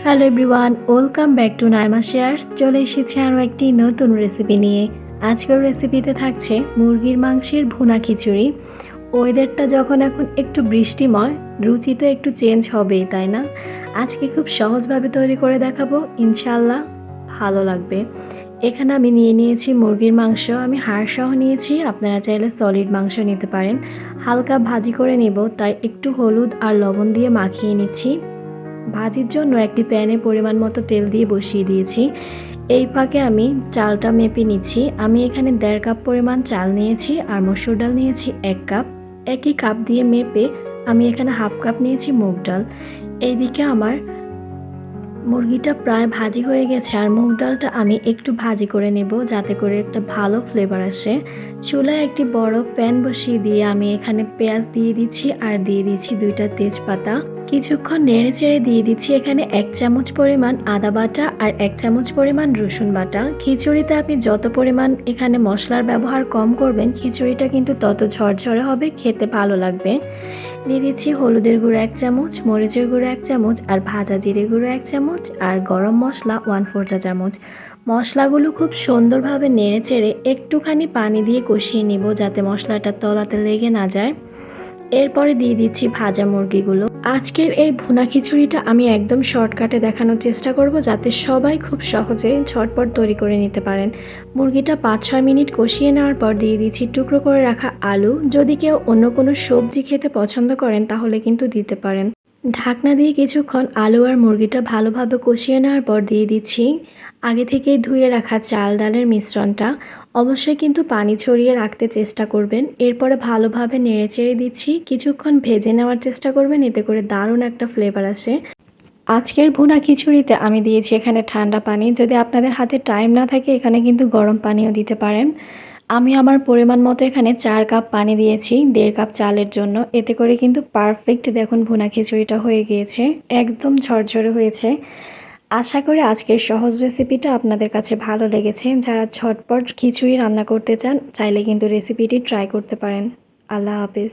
Hello everyone welcome back to Naima shares চলে এসেছি আরও একটি নতুন রেসিপি নিয়ে। আজকের রেসিপিতে থাকছে মুরগির মাংসের ভুনা খিচুড়ি। ওয়েদারটা যখন এখন একটু বৃষ্টিময়, রুচি তো একটু চেঞ্জ হবেই, তাই না? আজকে খুব সহজভাবে তৈরি করে দেখাবো ইনশাল্লাহ ভালো লাগবে। এখানে আমি নিয়ে নিয়েছি মুরগির মাংস, আমি হাড় সহ নিয়েছি, আপনারা চাইলে সলিড মাংস নিতে পারেন। হালকা ভাজি করে নেব, তাই একটু হলুদ আর লবণ দিয়ে মাখিয়ে নিচ্ছি। ভাজির জন্য একটি প্যানে পরিমাণ মতো তেল দিয়ে বসিয়ে দিয়েছি। এই ফাঁকে আমি চালটা মেপে নিচ্ছি। আমি এখানে দেড় কাপ পরিমাণ চাল নিয়েছি আর মসুর ডাল নিয়েছি এক কাপ। একই কাপ দিয়ে মেপে আমি এখানে হাফ কাপ নিয়েছি মুগ ডাল। এইদিকে আমার মুরগিটা প্রায় ভাজি হয়ে গেছে আর মুগ ডালটা আমি একটু ভাজি করে নেব যাতে করে একটা ভালো ফ্লেভার আসে। চুলায় একটি বড় প্যান বসিয়ে দিয়ে আমি এখানে পেঁয়াজ দিয়ে দিচ্ছি আর দিয়ে দিচ্ছি দুইটা তেজপাতা। কিছুক্ষণ নেড়ে চেড়ে দিয়ে দিচ্ছি এখানে এক চামচ পরিমাণ আদা বাটা আর এক চামচ পরিমাণ রসুন বাটা। খিচুড়িতে আপনি যত পরিমাণ এখানে মশলার ব্যবহার কম করবেন, খিচুড়িটা কিন্তু তত ঝরঝরে হবে, খেতে ভালো লাগবে। দিয়ে দিচ্ছি হলুদের গুঁড়ো এক চামচ, মরিচের গুঁড়ো এক চামচ আর ভাজা জিরে গুঁড়ো এক চামচ আর গরম মশলা ওয়ান ফোর চা চামচ। মশলাগুলো খুব সুন্দরভাবে নেড়ে চেড়ে একটুখানি পানি দিয়ে কষিয়ে নিব যাতে মশলাটা তলাতে লেগে না যায়। এরপরে দিয়ে দিচ্ছি ভাজা মুরগিগুলো। আজকের এই ভুনা খিচুড়িটা আমি একদম শর্টকাটে দেখানোর চেষ্টা করব যাতে সবাই খুব সহজে ঝটপট তৈরি করে নিতে পারেন। মুরগিটা পাঁচ ছয় মিনিট কষিয়ে নেওয়ার পর দিয়ে দিচ্ছি টুকরো করে রাখা আলু। যদি কেউ অন্য কোনো সবজি খেতে পছন্দ করেন, তাহলে কিন্তু দিতে পারেন। ঢাকনা দিয়ে কিছুক্ষণ আলু আর মুরগিটা ভালোভাবে কষিয়ে নেওয়ার পর দিয়ে দিচ্ছি আগে থেকেই ধুয়ে রাখা চাল ডালের মিশ্রণটা। অবশ্যই কিন্তু পানি ছড়িয়ে রাখতে চেষ্টা করবেন। এরপরে ভালোভাবে নেড়ে চেড়ে দিচ্ছি। কিছুক্ষণ ভেজে নেওয়ার চেষ্টা করবেন। এতে করে দারুণ একটা ফ্লেভার আসে। আজকের ভুনা খিচুড়িতে আমি দিয়েছি এখানে ঠান্ডা পানি। যদি আপনাদের হাতে টাইম না থাকে, এখানে কিন্তু গরম পানিও দিতে পারেন। আমি আমার পরিমাণ মতো এখানে চার কাপ পানি দিয়েছি, দেড় কাপ চালের জন্য। এতে করে কিন্তু পারফেক্ট দেখুন ভুনা খিচুড়িটা হয়ে গিয়েছে। একদম ঝরঝরে হয়েছে। আশা করি আজকের সহজ রেসিপিটা আপনাদের কাছে ভালো লেগেছে। যারা ঝটপট খিচুড়ি রান্না করতে চান, চাইলে কিন্তু রেসিপিটি ট্রাই করতে পারেন। আল্লাহ হাফিজ।